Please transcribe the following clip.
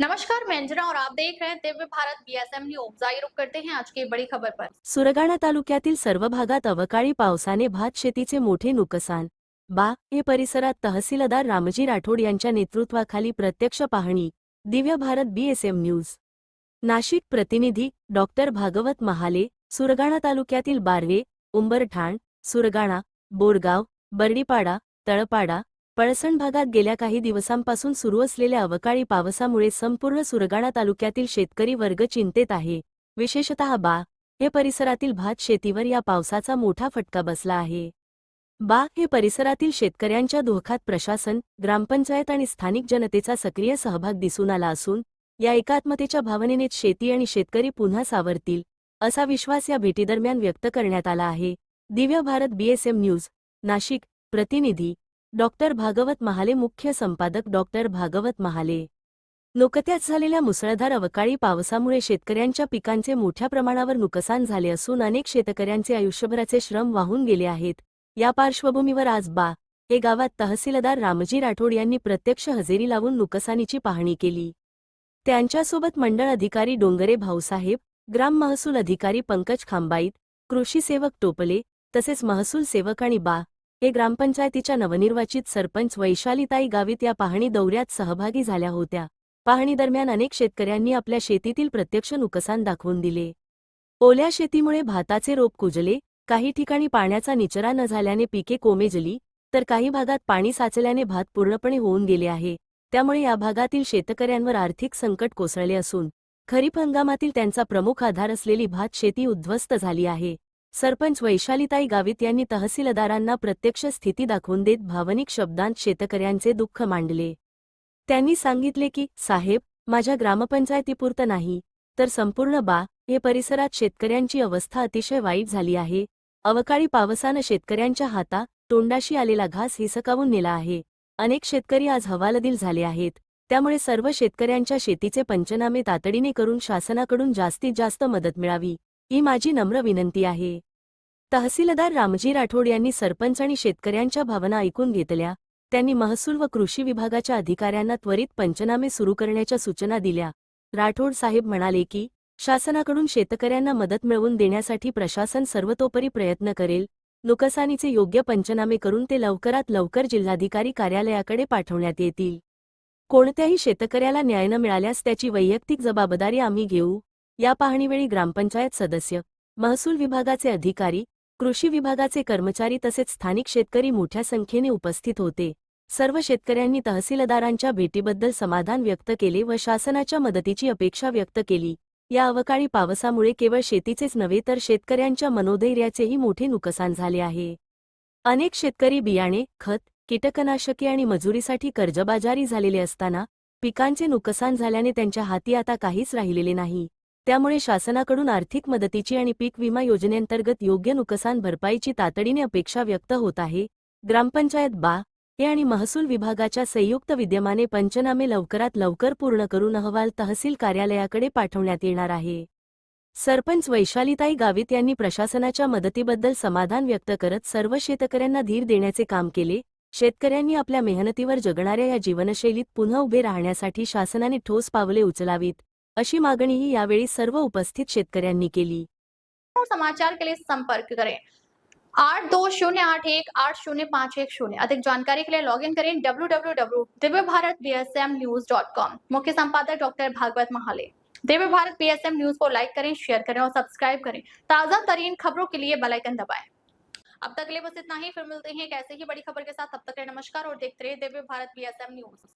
नमस्कार मैं अंजना और आप देख रहे हैं दिव्य भारत बीएसएम न्यूज जाहिर करते हैं आज की बड़ी खबर पर। सुरगाणा तालुक्यातील सर्व भागात अवकाळी पावसाने भात शेतीचे मोठे नुकसान। बा हे परिसरात तहसीलदार रामजी राठोड यांच्या नेतृत्वाखाली प्रत्यक्ष पाहणी। दिव्य भारत बीएसएम न्यूज नाशिक प्रतिनिधी डॉक्टर भागवत महाले सुरगाणा तालुक्यातील बारवे उंबरठाण सुरगाणा बोरगाव बर्डीपाडा तळपाडा पळसण भागात गेल्या काही दिवसांपासून सुरू असलेल्या अवकाळी पावसामुळे संपूर्ण सुरगाणा तालुक्यातील शेतकरी वर्ग चिंतेत आहे. विशेषतः बा हे परिसरातील भात शेतीवर या पावसाचा मोठा फटका बसला आहे. बा हे परिसरातील शेतकऱ्यांच्या धोखात प्रशासन ग्रामपंचायत आणि स्थानिक जनतेचा सक्रिय सहभाग दिसून आला असून या एकात्मतेच्या भावनेनेच शेती आणि शेतकरी पुन्हा सावरतील असा विश्वास या भेटीदरम्यान व्यक्त करण्यात आला आहे. दिव्य भारत बीएसएम न्यूज नाशिक प्रतिनिधी डॉक्टर भागवत महाले मुख्य संपादक डॉक्टर भागवत महाले. नुकत्याच झालेल्या मुसळधार अवकाळी पावसामुळे शेतकऱ्यांच्या पिकांचे मोठ्या प्रमाणावर नुकसान झाले असून अनेक शेतकऱ्यांचे आयुष्यभराचे श्रम वाहून गेले आहेत. या पार्श्वभूमीवर आज बा. हे गावात तहसीलदार रामजी राठोड यांनी प्रत्यक्ष हजेरी लावून नुकसानीची पाहणी केली. त्यांच्यासोबत मंडळ अधिकारी डोंगरे भाऊसाहेब ग्राम महसूल अधिकारी पंकज खांबाईत कृषी सेवक टोपले तसेच महसूल सेवक आणि बा. हे ग्रामपंचायतीच्या नवनिर्वाचित सरपंच वैशालीताई गावित या पाहणी दौऱ्यात सहभागी झाल्या होत्या. पाहणीदरम्यान अनेक शेतकऱ्यांनी आपल्या शेतीतील प्रत्यक्ष नुकसान दाखवून दिले. ओल्या शेतीमुळे भाताचे रोप कुजले काही ठिकाणी पाण्याचा निचरा न झाल्याने पिके कोमेजली तर काही भागात पाणी साचल्याने भात पूर्णपणे होऊन गेले आहे. त्यामुळे या भागातील शेतकऱ्यांवर आर्थिक संकट कोसळले असून खरीप हंगामातील त्यांचा प्रमुख आधार असलेली भात शेती उद्ध्वस्त झाली आहे. सरपंच वैशालीताई गावित यांनी तहसीलदारांना प्रत्यक्ष स्थिती दाखवून देत भावनिक शब्दांत शेतकऱ्यांचे दुःख मांडले. त्यांनी सांगितले की साहेब माझ्या ग्रामपंचायतीपुरतं नाही तर संपूर्ण बा हे परिसरात शेतकऱ्यांची अवस्था अतिशय वाईट झाली आहे. अवकाळी पावसानं शेतकऱ्यांच्या हाता तोंडाशी आलेला घास हिसकावून नेला आहे. अनेक शेतकरी आज हवालदिल झाले आहेत. त्यामुळे सर्व शेतकऱ्यांच्या शेतीचे पंचनामे तातडीने करून शासनाकडून जास्तीत जास्त मदत मिळावी. ही माझी नम्र विनंती आहे. तहसीलदार रामजी राठोड यांनी सरपंच आणि शेतकऱ्यांच्या भावना ऐकून घेतल्या. त्यांनी महसूल व कृषी विभागाच्या अधिकाऱ्यांना त्वरित पंचनामे सुरू करण्याच्या सूचना दिल्या. राठोड साहेब म्हणाले की शासनाकडून शेतकऱ्यांना मदत मिळवून देण्यासाठी प्रशासन सर्वतोपरी प्रयत्न करेल. नुकसानीचे योग्य पंचनामे करून ते लवकरात लवकर जिल्हाधिकारी कार्यालयाकडे पाठवण्यात येतील. कोणत्याही शेतकऱ्याला न्याय न मिळाल्यास त्याची वैयक्तिक जबाबदारी आम्ही घेऊ. या पाहणीवेळी ग्रामपंचायत सदस्य महसूल विभागाचे अधिकारी कृषी विभागाचे कर्मचारी तसेच स्थानिक शेतकरी मोठ्या संख्येने उपस्थित होते. सर्व शेतकऱ्यांनी तहसीलदारांच्या भेटीबद्दल समाधान व्यक्त केले व शासनाच्या मदतीची अपेक्षा व्यक्त केली. या अवकाळी पावसामुळे केवळ शेतीचेच नव्हे तर शेतकऱ्यांच्या मनोधैर्याचेही मोठे नुकसान झाले आहे. अनेक शेतकरी बियाणे खत कीटकनाशके आणि मजुरीसाठी कर्जबाजारी झालेले असताना पिकांचे नुकसान झाल्याने त्यांच्या हाती आता काहीच राहिलेले नाही. त्यामुळे शासनाकडून आर्थिक मदतीची आणि पीक विमा योजनेअंतर्गत योग्य नुकसान भरपाईची तातडीने अपेक्षा व्यक्त होत आहे. ग्रामपंचायत बा हे आणि महसूल विभागाच्या संयुक्त विद्यमाने पंचनामे लवकरात लवकर पूर्ण करून अहवाल तहसील कार्यालयाकडे पाठवण्यात येणार आहे. सरपंच वैशालीताई गावित यांनी प्रशासनाच्या मदतीबद्दल समाधान व्यक्त करत सर्व शेतकऱ्यांना धीर देण्याचे काम केले. शेतकऱ्यांनी आपल्या मेहनतीवर जगणाऱ्या या जीवनशैलीत पुन्हा उभे राहण्यासाठी शासनाने ठोस पावले उचलावीत. अशी मागणीही यावेळी सर्व उपस्थित शेतकऱ्यांनी केली. समाचार के लिए संपर्क करें. आठ दो शून्य आठ एक, आठ शून्य पाँच एक शून्य. अधिक जानकारी के लिए लॉग इन करें W W W Divya Bharat B S M news dot com मुख्य संपादक doctor Bhagwat Mahale. Divya Bharat B S M news को लाइक करें शेयर करें और सब्सक्राइब करें. ताज़ा तरीन खबरों के लिए बेल आइकन दबाएँ. अब तक के लिए बस इतना ही, फिर मिलते हैं एक ऐसे ही बड़ी खबर के साथ. तब तक नमस्कार और देखते रहे Divya Bharat B S M news